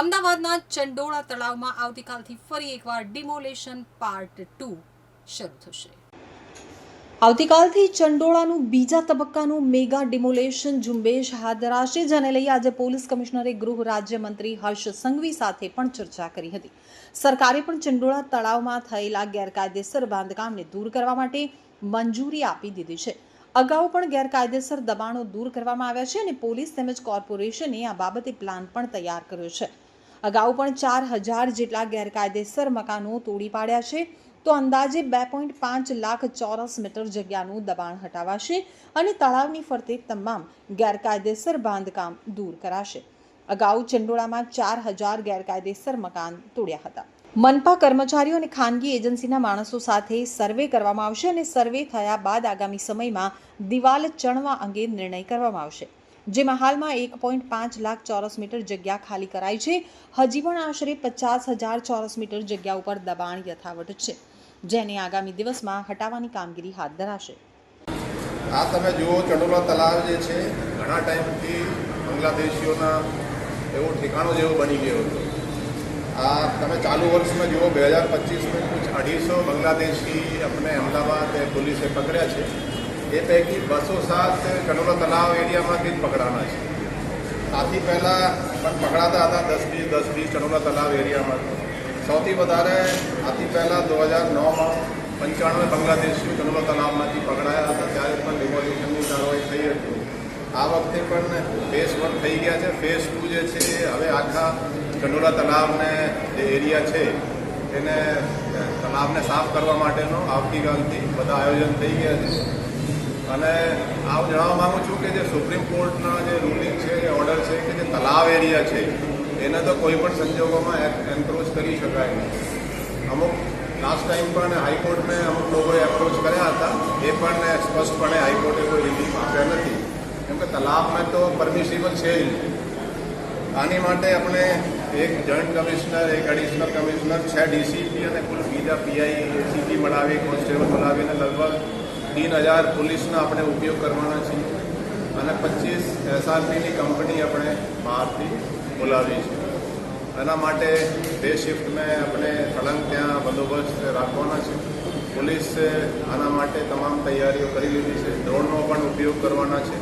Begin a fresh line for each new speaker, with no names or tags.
અમદાવાદના ચંડોળા તળાવમાં આવતીકાલથી ફરી એકવાર ડિમોલેશન પાર્ટ ટુ શરૂ થશે. આવતીકાલથી ચંડોળાનું બીજા તબક્કાનું મેગા ડિમોલેશન ઝુંબેશ હાથ ધરાશે, જેને લઈ આજે પોલીસ કમિશનરે ગૃહ રાજ્યમંત્રી હર્ષ સંઘવી સાથે પણ ચર્ચા કરી હતી. સરકારે પણ ચંડોળા તળાવમાં થયેલા ગેરકાયદેસર બાંધકામને દૂર કરવા માટે મંજૂરી આપી દીધી છે. અગાઉ પણ ગેરકાયદેસર દબાણો દૂર કરવામાં આવ્યા છે અને પોલીસ તેમજ કોર્પોરેશને આ બાબતે પ્લાન પણ તૈયાર કર્યો છે. અગાઉ પણ ચાર હજાર જેટલા ગેરકાયદેસર મકાનો તોડી પાડ્યા છે. તો અંદાજે બે પોઈન્ટ પાંચ લાખ ચોરસ મીટર જગ્યાનું દબાણ હટાવાશે અને તળાવની ફરતે તમામ ગેરકાયદેસર બાંધકામ દૂર કરાશે. અગાઉ ચંડોળામાં ચાર હજાર ગેરકાયદેસર મકાન તોડ્યા હતા. મનપા કર્મચારીઓ અને ખાનગી એજન્સીના માણસો સાથે સર્વે કરવામાં આવશે અને સર્વે થયા બાદ આગામી સમયમાં દિવાલ ચણવા અંગે નિર્ણય કરવામાં આવશે. જેમાં હાલમાં એક પોઈન્ટ પાંચ લાખ ચોરસ મીટર જગ્યા ખાલી કરાઈ છે. હજી પણ આશરે પચાસ હજાર ચોરસ મીટર જગ્યા ઉપર દબાણ યથાવત છે, જેને આગામી દિવસમાં હટાવવાની કામગીરી હાથ ધરાશે.
આ તમે જુઓ, ચડોલા તલાવ જે છે, ઘણા ટાઈમથી બાંગ્લાદેશીઓના એવો ઠેકાણો જેવો બની ગયો હતો. આ તમે ચાલુ વર્ષમાં જુઓ, બે હજાર પચીસમાં કુછ અઢીસો બાંગ્લાદેશી આપણે અમદાવાદ પોલીસે પકડ્યા છે. એ પૈકી બસો સાત ચંડોલા તલાવ એરિયામાંથી જ પકડાના છે. આથી પહેલાં પણ પકડાતા હતા દસ વીસ દસ વીસ કડોલા તલાવ એરિયામાં સૌથી વધારે આથી પહેલાં દો હજાર નવમાં પંચાણું બાંગ્લાદેશીઓ કડોલા તલાવમાંથી પકડાયા હતા. ત્યારે પણ રિવોલ્યુશનની કાર્યવાહી થઈ હતી. આ વખતે પણ ફેઝ વન થઈ ગયા છે. ફેઝ ટુ જે છે હવે આખા કડોલા તલાવને જે એરિયા છે એને તલાવને સાફ કરવા માટેનો આવતીકાલથી બધા આયોજન થઈ ગયા છે. અને આવું જણાવવા માગું છું કે જે સુપ્રીમ કોર્ટના જે રૂલિંગ છે, જે ઓર્ડર છે, કે જે તલાવ એરિયા છે, એને તો કોઈ પણ સંજોગોમાં એન્ક્રોચ કરી શકાય નહીં. અમુક લાસ્ટ ટાઈમ પણ હાઈકોર્ટને અમુક લોકોએ એપ્રોચ કર્યા હતા, એ પણ સ્પષ્ટપણે હાઈકોર્ટે કોઈ રિલીફ આપ્યા નથી. કેમ કે તલાવમાં તો પરમિસિબલ છે જ આની માટે આપણે એક જોઈન્ટ કમિશનર એક એડિશનલ કમિશનર છે ડીસીપી અને કુલ બીજા પીઆઈ સીપી મળાવી કોન્સ્ટેબલ મળાવીને લગભગ તીન હજાર પોલીસનો આપણે ઉપયોગ કરવાના છે અને પચીસ એસઆરપીની કંપની આપણે બહારથી બોલાવી છે. એના માટે બે શિફ્ટમાં આપણે સળંગ ત્યાં બંદોબસ્ત રાખવાના છે. પોલીસે આના માટે તમામ તૈયારીઓ કરી લીધી છે. ડ્રોનનો પણ ઉપયોગ કરવાના છે.